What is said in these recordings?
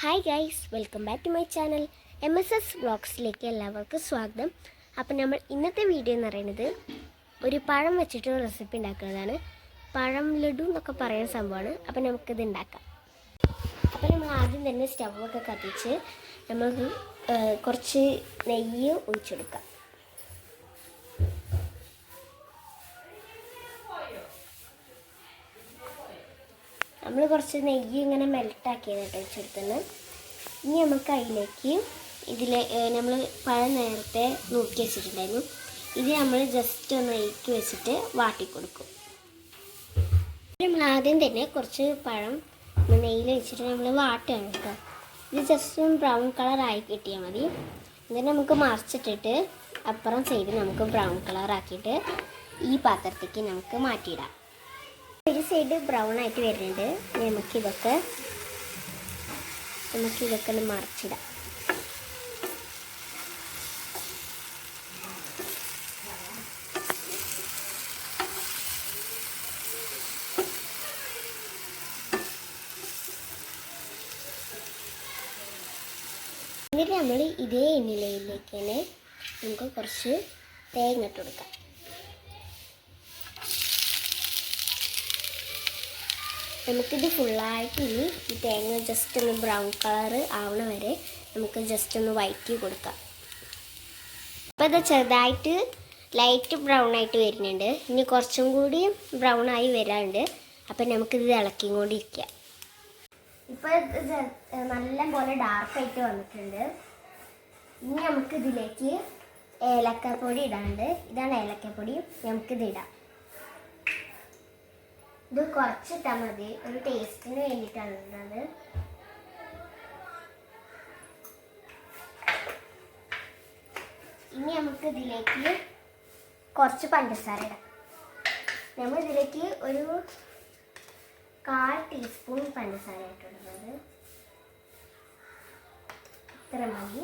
Hi guys welcome back to my channel M S S വ്ളോഗ്സിലേക്ക് എല്ലാവർക്കും സ്വാഗതം. അപ്പം നമ്മൾ ഇന്നത്തെ വീഡിയോ എന്ന് പറയുന്നത് ഒരു പഴം വെച്ചിട്ട് റെസിപ്പി ഉണ്ടാക്കുന്നതാണ്. പഴം ലഡു എന്നൊക്കെ പറയുന്ന സംഭവമാണ്. അപ്പം നമുക്കിത് ഉണ്ടാക്കാം. അപ്പം നമ്മൾ ആദ്യം തന്നെ സ്റ്റൗവൊക്കെ കത്തിച്ച് ഏഹ്, കുറച്ച് നെയ്യ് ഒഴിച്ചെടുക്കാം. നമ്മൾ കുറച്ച് നെയ്യ് ഇങ്ങനെ മെൽട്ടാക്കിയതായിട്ട് വെച്ചെടുത്തുന്നത് ഇനി നമുക്ക് അതിലേക്ക് ഇതിൽ നമ്മൾ പഴം നേരത്തെ നോക്കി വെച്ചിട്ടുണ്ടായിരുന്നു. ഇത് നമ്മൾ ജസ്റ്റ് ഒന്ന് അതിലേക്ക് വെച്ചിട്ട് വാട്ടി കൊടുക്കും. നമ്മൾ ആദ്യം തന്നെ കുറച്ച് പഴം നെയ്യിൽ വെച്ചിട്ട് നമ്മൾ വാട്ടുകയാണ് കേട്ടോ. ഇത് ജസ്റ്റ് ഒന്ന് ബ്രൗൺ കളറായി കിട്ടിയാൽ മതി. എന്നിട്ട് നമുക്ക് മറിച്ചിട്ടിട്ട് അപ്പുറം സൈഡ് നമുക്ക് ബ്രൗൺ കളറാക്കിയിട്ട് ഈ പാത്രത്തേക്ക് നമുക്ക് മാറ്റിയിടാം. സൈഡ് ബ്രൗൺ ആയിട്ട് വരുന്നുണ്ട്. നമുക്ക് ഇതൊക്കെ നമുക്ക് ഇതൊക്കെ ഒന്ന് മറിച്ചിടാം. എന്നിട്ട് നമ്മൾ ഇതേ എണ്ണയിലേക്ക് തന്നെ നമുക്ക് കുറച്ച് തേങ്ങ ഇട്ട് കൊടുക്കാം. നമുക്കിത് ഫുള്ളായിട്ട് ഇനി ഈ തേങ്ങ ജസ്റ്റ് ഒന്ന് ബ്രൗൺ കളർ ആവണ വരെ നമുക്ക് ജസ്റ്റ് ഒന്ന് വഴറ്റി കൊടുക്കാം. അപ്പോൾ ഇത് ചെറുതായിട്ട് ലൈറ്റ് ബ്രൗൺ ആയിട്ട് വരുന്നുണ്ട്. ഇനി കുറച്ചും കൂടി ബ്രൗൺ ആയി വരാറുണ്ട് അപ്പം നമുക്കിത് ഇളക്കിക്കൊണ്ടിരിക്കാം ഇപ്പോൾ ഇത് നല്ല പോലെ ഡാർക്ക് ആയിട്ട് വന്നിട്ടുണ്ട്. ഇനി നമുക്കിതിലേക്ക് ഏലക്കപ്പൊടി ഇടാണ്ട് ഇതാണ് ഏലക്കപ്പൊടി. നമുക്കിത് ഇടാം. ഇത് കുറച്ചിട്ടാൽ മതി. ഒരു ടേസ്റ്റിന് വേണ്ടിയിട്ടാണ് ഇനി നമുക്ക് ഇതിലേക്ക് കുറച്ച് പഞ്ചസാര ഇടാം. നമ്മൾ ഇതിലേക്ക് ഒരു കാൽ ടീസ്പൂൺ പഞ്ചസാര ഇട്ടിടുന്നത് ഇത്ര മതി.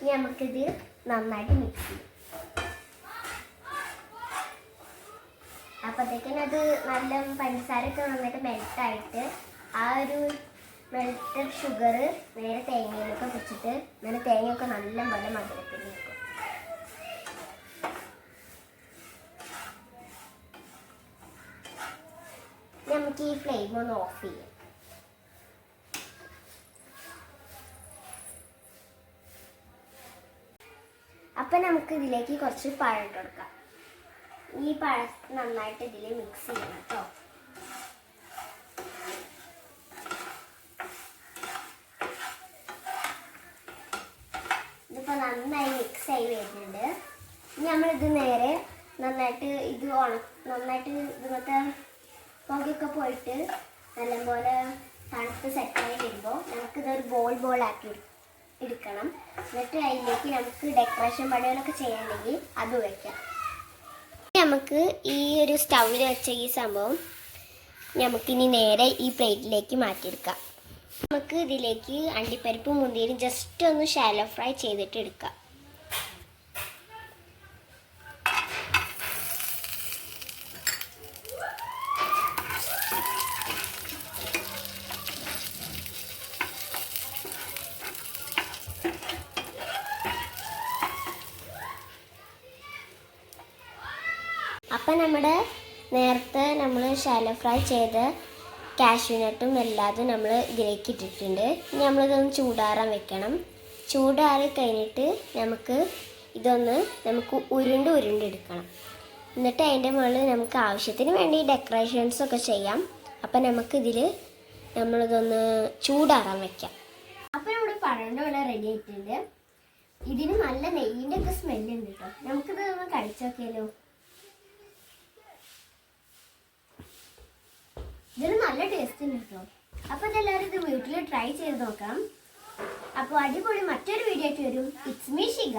ഇനി നമുക്കിത് നന്നായിട്ട് മിക്സ് ചെയ്യാം. അപ്പോഴത്തേക്കിനും അത് നല്ല പഞ്ചസാരയൊക്കെ നന്നായിട്ട് മെൽട്ടായിട്ട് ആ ഒരു മെൽറ്റഡ് ഷുഗർ നേരെ തേങ്ങയിലൊക്കെ വെച്ചിട്ട് നല്ല തേങ്ങയൊക്കെ നല്ല പോലെ മധുരത്തിൽ നിൽക്കും നമുക്ക് ഈ ഫ്ലെയിം ഒന്ന് ഓഫ് ചെയ്യാം. അപ്പം നമുക്ക് ഇതിലേക്ക് കുറച്ച് പഴം ഇട്ട് കൊടുക്കാം. ഈ പഴം നന്നായിട്ട് ഇതിൽ മിക്സ് ചെയ്യണം കേട്ടോ. ഇതിപ്പോൾ നന്നായി മിക്സ് ആയി വരുന്നുണ്ട്. ഇനി നമ്മളിത് നേരെ നന്നായിട്ട് ഇത് നന്നായിട്ട് ഇതുപോലത്തെ പുകയൊക്കെ പോയിട്ട് നല്ലപോലെ തണുത്ത് സെറ്റായി വരുമ്പോൾ നമുക്കിതൊരു ബോൾ ബോൾ ആക്കി എടുക്കണം. എന്നിട്ട് അതിലേക്ക് നമുക്ക് ഡെക്കറേഷൻ പണികളൊക്കെ ചെയ്യാനുണ്ടെങ്കിൽ അത് വയ്ക്കാം നമുക്ക് ഈ ഒരു സ്റ്റൗവിൽ വെച്ച ഈ സംഭവം നമുക്കിനി നേരെ ഈ പ്ലേറ്റിലേക്ക് മാറ്റിയെടുക്കാം. നമുക്ക് ഇതിലേക്ക് അണ്ടിപ്പരിപ്പും മുന്തിരി ജസ്റ്റ് ഒന്ന് ഷാലോ ഫ്രൈ ചെയ്തിട്ട് എടുക്കാം. അപ്പം നമ്മുടെ നേരത്തെ നമ്മൾ ഷാലോ ഫ്രൈ ചെയ്ത് കാഷ്യൂനട്ടും എല്ലാതും നമ്മൾ ഇതിലേക്ക് ഇട്ടിട്ടുണ്ട്. ഇനി നമ്മളിതൊന്ന് ചൂടാറാൻ വെക്കണം. ചൂടാറി കഴിഞ്ഞിട്ട് നമുക്ക് ഇതൊന്ന് നമുക്ക് ഉരുണ്ട് ഉരുണ്ട് എടുക്കണം. എന്നിട്ട് അതിന്റെ മുകളിൽ നമുക്ക് ആവശ്യത്തിന് വേണ്ടി ഡെക്കറേഷൻസ് ഒക്കെ ചെയ്യാം. അപ്പം നമുക്കിതിൽ നമ്മളിതൊന്ന് ചൂടാറാൻ വെക്കാം. അപ്പം നമ്മുടെ പഴന്റെ ഇവിടെ റെഡി ആയിട്ടുണ്ട്. ഇതിന് നല്ല നെയ്യിന്റെ ഒക്കെ സ്മെല്ലുണ്ട് കേട്ടോ നമുക്കിത് ഒന്ന് കഴിച്ചു ഇതിന് നല്ല ടേസ്റ്റ് ഉണ്ട് കേട്ടോ അപ്പൊ ഇതെല്ലാവരും ഇത് വീട്ടിൽ ട്രൈ ചെയ്ത് നോക്കാം. അപ്പോൾ അടിപൊളി മറ്റൊരു വീഡിയോ ആയിട്ട് വരും. It's me Shiga